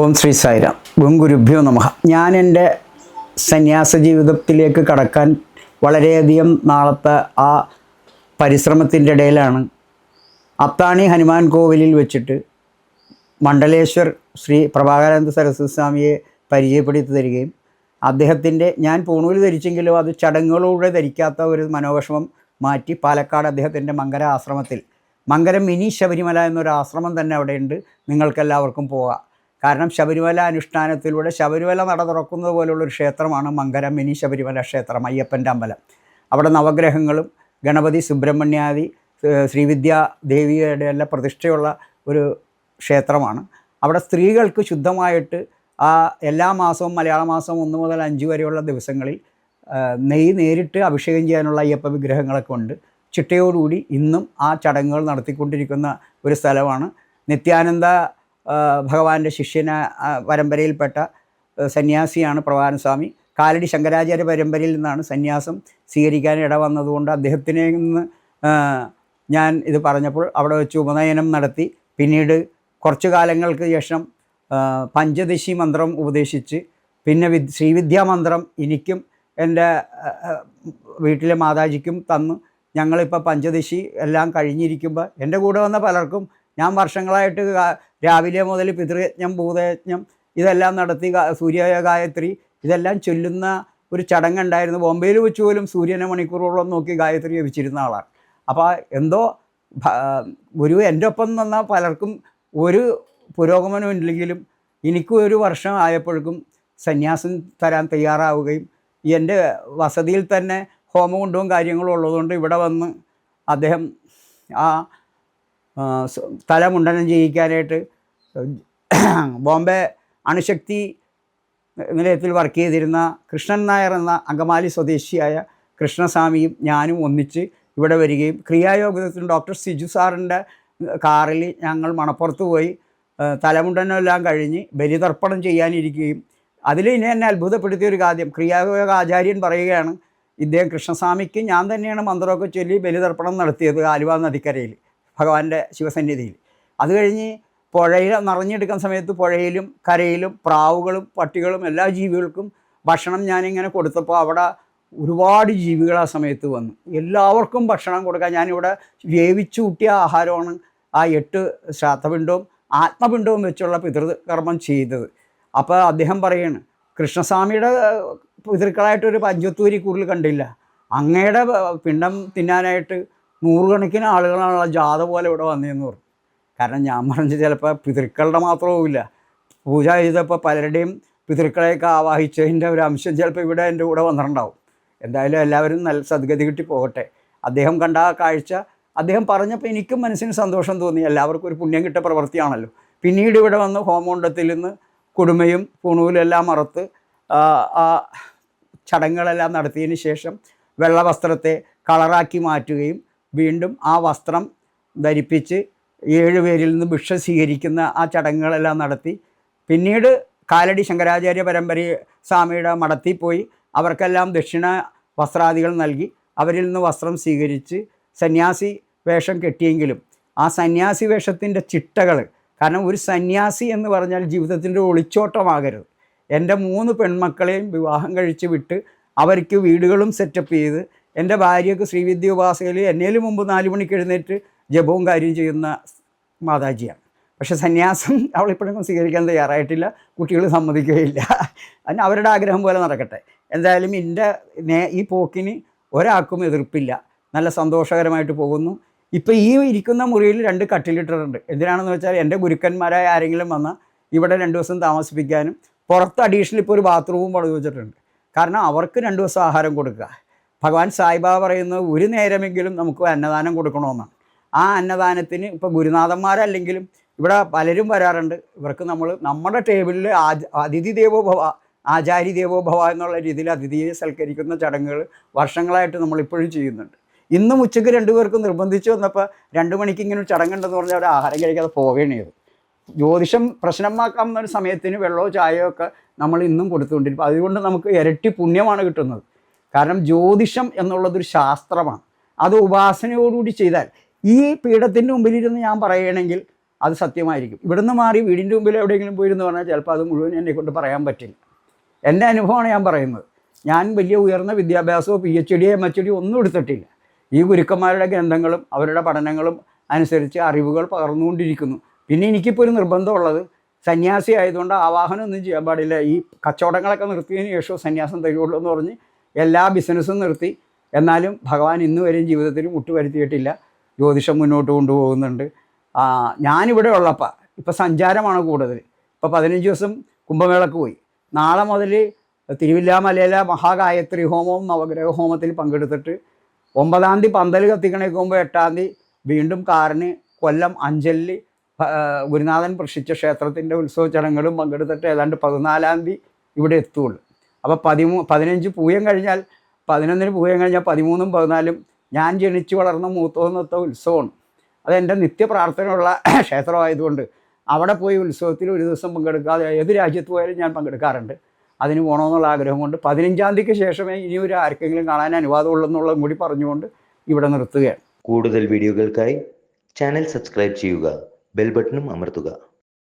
ഓം ശ്രീ സായിരാം. ഓം ഗുരുഭ്യോ നമഃ. ഞാൻ എന്റെ സന്യാസ ജീവിതത്തിലേക്ക് കടക്കാൻ വളരെയധികം നാളത്തെ ആ പരിശ്രമത്തിന്റെ ഇടയിലാണ്. അത്താണി ഹനുമാൻ കോവിലിൽ വെച്ചിട്ട് മണ്ഡലേശ്വർ ശ്രീ പ്രഭാകരാനന്ദ സരസ്വതി സ്വാമിയെ പരിചയപ്പെടുത്തി തരികയും അദ്ദേഹത്തിന്റെ ഞാൻ പൂണൂൽ ധരിച്ചെങ്കിലും അത് ചടങ്ങുകളോടെ ധരിക്കാത്ത ഒരു മനോവിഷമം മാറ്റി പാലക്കാട് അദ്ദേഹത്തിന്റെ മങ്കര ആശ്രമത്തിൽ. മങ്കരം മിനി ശബരിമല എന്നൊരു ആശ്രമം തന്നെ അവിടെയുണ്ട്. നിങ്ങൾക്കെല്ലാവർക്കും പോകാം. കാരണം ശബരിമല അനുഷ്ഠാനത്തിലൂടെ ശബരിമല നട തുറക്കുന്നത് പോലുള്ളൊരു ക്ഷേത്രമാണ് മങ്കരം മിനി ശബരിമല ക്ഷേത്രം അയ്യപ്പന്റെ അമ്പലം. അവിടെ നവഗ്രഹങ്ങളും ഗണപതി സുബ്രഹ്മണ്യാദി ശ്രീവിദ്യാ ദേവിയുടെ എല്ലാം പ്രതിഷ്ഠയുള്ള ഒരു ക്ഷേത്രമാണ്. അവിടെ സ്ത്രീകൾക്ക് ശുദ്ധമായിട്ട് ആ എല്ലാ മാസവും മലയാള മാസം ഒന്ന് മുതൽ അഞ്ച് വരെയുള്ള ദിവസങ്ങളിൽ നെയ്യ് നേരിട്ട് അഭിഷേകം ചെയ്യാനുള്ള അയ്യപ്പ വിഗ്രഹങ്ങളൊക്കെ ഉണ്ട്. ചിട്ടയോടുകൂടി ഇന്നും ആ ചടങ്ങുകൾ നടത്തിക്കൊണ്ടിരിക്കുന്ന ഒരു സ്ഥലമാണ്. നിത്യാനന്ദ ഭഗവാന്റെ ശിഷ്യന പരമ്പരയിൽപ്പെട്ട സന്യാസിയാണ് പ്രഭാകരൻ സ്വാമി കാലടി ശങ്കരാചാര്യ പരമ്പരയിൽ നിന്നാണ് സന്യാസം സ്വീകരിക്കാൻ ഇട വന്നതുകൊണ്ട് അദ്ദേഹത്തിനെ നിന്ന് ഞാൻ ഇത് പറഞ്ഞപ്പോൾ അവിടെ വെച്ച് ഉപനയനം നടത്തി. പിന്നീട് കുറച്ചു കാലങ്ങൾക്ക് ശേഷം പഞ്ചദശി മന്ത്രം ഉപദേശിച്ച്. പിന്നെ വിദ് ശ്രീവിദ്യാ മന്ത്രം എനിക്കും എന്റെ വീട്ടിലെ മാതാജിക്കും തന്നു. ഞങ്ങളിപ്പോൾ പഞ്ചദശി എല്ലാം കഴിഞ്ഞിരിക്കുമ്പോൾ എന്റെ കൂടെ വന്ന പലർക്കും ഞാൻ വർഷങ്ങളായിട്ട് രാവിലെ മുതൽ പിതൃയജ്ഞം ഭൂതയജ്ഞം ഇതെല്ലാം നടത്തി സൂര്യ ഗായത്രി ഇതെല്ലാം ചൊല്ലുന്ന ഒരു ചടങ്ങുണ്ടായിരുന്നു. ബോംബെയിൽ വെച്ച് പോലും സൂര്യനെ മണിക്കൂറോളം നോക്കി ഗായത്രി ജപിച്ചിരുന്ന ആളാണ്. അപ്പോൾ എന്തോ ഗുരു എന്റെ ഒപ്പം നിന്ന പലർക്കും ഒരു പുരോഗമനം ഇല്ലെങ്കിലും എനിക്കും ഒരു വർഷം ആയപ്പോഴേക്കും സന്യാസം തരാൻ തയ്യാറാവുകയും എന്റെ വസതിയിൽ തന്നെ ഹോമകുണ്ടവും കാര്യങ്ങളും ഉള്ളതുകൊണ്ട് ഇവിടെ വന്ന് അദ്ദേഹം ആ ആ, സ- തല മുണ്ടനം ചെയ്യിക്കാനായിട്ട് ബോംബെ അണുശക്തി നിലയത്തിൽ വർക്ക് ചെയ്തിരുന്ന കൃഷ്ണൻ നായർ എന്ന അങ്കമാലി സ്വദേശിയായ കൃഷ്ണസ്വാമിയും ഞാനും ഒന്നിച്ച് ഇവിടെ വരികയും ക്രിയായോഗത്തിന് ഡോക്ടർ സിജു സാറിന്റെ കാറിൽ ഞങ്ങൾ മണപ്പുറത്ത് പോയി തലമുണ്ടനെല്ലാം കഴിഞ്ഞ് ബലിതർപ്പണം ചെയ്യാനിരിക്കുകയും അതിൽ ഇനി എന്നെ അത്ഭുതപ്പെടുത്തിയ ഒരു കാര്യം ക്രിയായോഗ ആചാര്യൻ പറയുകയാണ് ഇദ്ദേഹം കൃഷ്ണസ്വാമിക്ക് ഞാൻ തന്നെയാണ് മന്ത്രമൊക്കെ ചൊല്ലി ബലിതർപ്പണം നടത്തിയത് ആലുവ നദിക്കരയിൽ. ഭഗവാന്റെ ശിവസന്നിധിയിൽ. അത് കഴിഞ്ഞ് പുഴയിൽ നിറഞ്ഞെടുക്കുന്ന സമയത്ത് പുഴയിലും കരയിലും പ്രാവുകളും പട്ടികളും എല്ലാ ജീവികൾക്കും ഭക്ഷണം ഞാനിങ്ങനെ കൊടുത്തപ്പോൾ അവിടെ ഒരുപാട് ജീവികൾ ആ സമയത്ത് വന്നു. എല്ലാവർക്കും ഭക്ഷണം കൊടുക്കാൻ ഞാനിവിടെ വേവിച്ചു കൂട്ടിയ ആഹാരമാണ് ആ എട്ട് ശ്രാദ്ധപിണ്ടവും ആത്മപിണ്ടവും വെച്ചുള്ള പിതൃകർമ്മം ചെയ്തത്. അപ്പോൾ അദ്ദേഹം പറയാണ് കൃഷ്ണസ്വാമിയുടെ പിതൃക്കളായിട്ടൊരു പഞ്ചത്തൂരി കൂടുതൽ കണ്ടില്ല. അങ്ങയുടെ പിണ്ടം തിന്നാനായിട്ട് നൂറുകണക്കിന് ആളുകളാണുള്ള ജാഥ പോലെ ഇവിടെ വന്നതെന്ന് പറഞ്ഞു. കാരണം ഞാൻ പറഞ്ഞ ചിലപ്പോൾ പിതൃക്കളുടെ മാത്രവുമില്ല. പൂജ ചെയ്തപ്പോൾ പലരുടെയും പിതൃക്കളെയൊക്കെ ആവാഹിച്ചതിന്റെ ഒരു അംശം ചിലപ്പോൾ ഇവിടെ എന്റെ കൂടെ വന്നിട്ടുണ്ടാവും. എന്തായാലും എല്ലാവരും നല്ല സദ്ഗതി കിട്ടി പോകട്ടെ. അദ്ദേഹം കണ്ട ആ കാഴ്ച അദ്ദേഹം പറഞ്ഞപ്പോൾ എനിക്കും മനസ്സിന് സന്തോഷം തോന്നി. എല്ലാവർക്കും ഒരു പുണ്യം കിട്ടിയ പ്രവൃത്തിയാണല്ലോ. പിന്നീട് ഇവിടെ വന്ന് ഹോമകുണ്ടത്തിൽ നിന്ന് കുടുമയും പുണൂലെല്ലാം മറത്ത് ചടങ്ങുകളെല്ലാം നടത്തിയതിന് ശേഷം വെള്ളവസ്ത്രത്തെ കളറാക്കി മാറ്റുകയും വീണ്ടും ആ വസ്ത്രം ധരിപ്പിച്ച് ഏഴുപേരിൽ നിന്ന് ഭിക്ഷ സ്വീകരിക്കുന്ന ആ ചടങ്ങുകളെല്ലാം നടത്തി. പിന്നീട് കാലടി ശങ്കരാചാര്യ പരമ്പര സ്വാമിയുടെ മഠത്തിൽ പോയി അവർക്കെല്ലാം ദക്ഷിണ വസ്ത്രാദികൾ നൽകി. അവരിൽ നിന്ന് വസ്ത്രം സ്വീകരിച്ച് സന്യാസി വേഷം കെട്ടിയെങ്കിലും ആ സന്യാസി വേഷത്തിന്റെ ചിട്ടകൾ കാരണം ഒരു സന്യാസി എന്ന് പറഞ്ഞാൽ ജീവിതത്തിന്റെ ഒളിച്ചോട്ടമാകരുത്. എന്റെ മൂന്ന് പെൺമക്കളെയും വിവാഹം കഴിച്ച് വിട്ട് അവർക്ക് വീടുകളും സെറ്റപ്പ് ചെയ്ത് എന്റെ ഭാര്യയ്ക്ക് ശ്രീവിദ്യ ഉപാസകയിൽ എന്നേലും മുമ്പ് നാല് മണിക്ക് എഴുന്നേറ്റ് ജപവും കാര്യം ചെയ്യുന്ന മാതാജിയാണ്. പക്ഷെ സന്യാസം അവളിപ്പോഴും സ്വീകരിക്കാൻ തയ്യാറായിട്ടില്ല കുട്ടികൾ സമ്മതിക്കുകയില്ല. അതിന് അവരുടെ ആഗ്രഹം പോലെ നടക്കട്ടെ. എന്തായാലും എന്റെ ഈ പോക്കിന് ഒരാൾക്കും എതിർപ്പില്ല. നല്ല സന്തോഷകരമായിട്ട് പോകുന്നു. ഇപ്പോൾ ഈ ഇരിക്കുന്ന മുറിയിൽ രണ്ട് കട്ടിലിട്ടിട്ടുണ്ട്. എന്തിനാണെന്ന് വെച്ചാൽ എന്റെ ഗുരുക്കന്മാരായ ആരെങ്കിലും വന്നാൽ ഇവിടെ രണ്ട് ദിവസം താമസിപ്പിക്കാനും പുറത്ത് അഡീഷണൽ ഇപ്പോൾ ഒരു ബാത്റൂമും പണിത് വെച്ചിട്ടുണ്ട്. കാരണം അവർക്ക് രണ്ട് ദിവസം ആഹാരം കൊടുക്കുക. ഭഗവാൻ സായിബാബ പറയുന്നത് ഒരു നേരമെങ്കിലും നമുക്ക് അന്നദാനം കൊടുക്കണമെന്നാണ്. ആ അന്നദാനത്തിന് ഇപ്പോൾ ഗുരുനാഥന്മാരല്ലെങ്കിലും ഇവിടെ പലരും വരാറുണ്ട്. ഇവർക്ക് നമ്മൾ നമ്മുടെ ടേബിളിൽ ആച അതിഥി ദേവോഭവ ആചാരി ദേവോ ഭവ എന്നുള്ള രീതിയിൽ അതിഥിയെ സൽക്കരിക്കുന്ന ചടങ്ങുകൾ വർഷങ്ങളായിട്ട് നമ്മളിപ്പോഴും ചെയ്യുന്നുണ്ട്. ഇന്നും ഉച്ചയ്ക്ക് രണ്ടുപേർക്കും നിർബന്ധിച്ചു വന്നപ്പോൾ രണ്ട് മണിക്ക് ഇങ്ങനെ ഒരു ചടങ്ങുണ്ടെന്ന് പറഞ്ഞാൽ അവർ ആഹാരം കഴിക്കാതെ പോവുകയാണ് ചെയ്തു ജ്യോതിഷം പ്രശ്നമാക്കാവുന്ന ഒരു സമയത്തിന് വെള്ളമോ ചായയോ ഒക്കെ നമ്മൾ ഇന്നും കൊടുത്തുകൊണ്ടിരിക്കും. അതുകൊണ്ട് നമുക്ക് ഇരട്ടി പുണ്യമാണ് കിട്ടുന്നത്. കാരണം ജ്യോതിഷം എന്നുള്ളതൊരു ശാസ്ത്രമാണ്. അത് ഉപാസനയോടുകൂടി ചെയ്താൽ ഈ പീഠത്തിന്റെ മുമ്പിലിരുന്ന് ഞാൻ പറയുകയാണെങ്കിൽ അത് സത്യമായിരിക്കും. ഇവിടുന്ന് മാറി വീടിന്റെ മുമ്പിൽ എവിടെയെങ്കിലും പോയിരുന്നു പറഞ്ഞാൽ ചിലപ്പോൾ അത് മുഴുവൻ എന്നെ കൊണ്ട് പറയാൻ പറ്റില്ല. എന്റെ അനുഭവമാണ് ഞാൻ പറയുന്നത്. ഞാൻ വലിയ ഉയർന്ന വിദ്യാഭ്യാസമോ P H D M H D ഒന്നും എടുത്തിട്ടില്ല. ഈ ഗുരുക്കന്മാരുടെ ഗ്രന്ഥങ്ങളും അവരുടെ പഠനങ്ങളും അനുസരിച്ച് അറിവുകൾ പകർന്നുകൊണ്ടിരിക്കുന്നു. പിന്നെ എനിക്കിപ്പോൾ ഒരു നിർബന്ധമുള്ളത് സന്യാസി ആയതുകൊണ്ട് ആവാഹനം ഒന്നും ചെയ്യാൻ പാടില്ല. ഈ കച്ചവടങ്ങളൊക്കെ നിർത്തിയതിന് ശേഷം സന്യാസം തരുള്ളൂ എന്ന് പറഞ്ഞ് എല്ലാ ബിസിനസ്സും നിർത്തി. എന്നാലും ഭഗവാൻ ഇന്ന് വരെയും ജീവിതത്തിൽ മുട്ടുവരുത്തിയിട്ടില്ല. ജ്യോതിഷം മുന്നോട്ട് കൊണ്ടുപോകുന്നുണ്ട്. ഞാനിവിടെ ഉള്ളപ്പോൾ ഇപ്പോൾ സഞ്ചാരമാണ് കൂടുതൽ. ഇപ്പോൾ പതിനഞ്ച് ദിവസം കുംഭമേളക്ക് പോയി. നാളെ മുതൽ തിരുവില്ലാമലയിലെ മഹാഗായത്രി ഹോമവും നവഗ്രഹ ഹോമത്തിൽ പങ്കെടുത്തിട്ട് ഒമ്പതാം തീയതി പന്തൽ കത്തിക്കണേക്ക് മുമ്പ് എട്ടാം തീയതി വീണ്ടും കാറിന് കൊല്ലം അഞ്ചലിൽ ഗുരുനാഥൻ പ്രശിച്ച ക്ഷേത്രത്തിന്റെ ഉത്സവ ചടങ്ങുകളും പങ്കെടുത്തിട്ട് ഏതാണ്ട് പതിനാലാം തീയതി ഇവിടെ എത്തുള്ളൂ. അപ്പോൾ പതിമൂ പതിനഞ്ച് പൂയം കഴിഞ്ഞാൽ പതിനൊന്നിന് പൂയം കഴിഞ്ഞാൽ പതിമൂന്നും പതിനാലും ഞാൻ ജനിച്ചു വളർന്ന മൂത്തോന്നത്തെ ഉത്സവമാണ്. അതെന്റെ നിത്യ പ്രാർത്ഥനയുള്ള ക്ഷേത്രമായതുകൊണ്ട് അവിടെ പോയി ഉത്സവത്തിൽ ഒരു ദിവസം പങ്കെടുക്കാതെ ഏത് രാജ്യത്ത് പോയാലും ഞാൻ പങ്കെടുക്കാറുണ്ട്. അതിന് പോകണമെന്നുള്ള ആഗ്രഹം കൊണ്ട് പതിനഞ്ചാം തീയതിക്ക് ശേഷമേ ഇനി ഒരു ആർക്കെങ്കിലും കാണാൻ അനുവാദമുള്ളൂ എന്നുള്ളതും കൂടി പറഞ്ഞുകൊണ്ട് ഇവിടെ നിർത്തുകയാണ്. കൂടുതൽ വീഡിയോകൾക്കായി ചാനൽ സബ്സ്ക്രൈബ് ചെയ്യുക ബെൽ ബട്ടണും അമർത്തുക.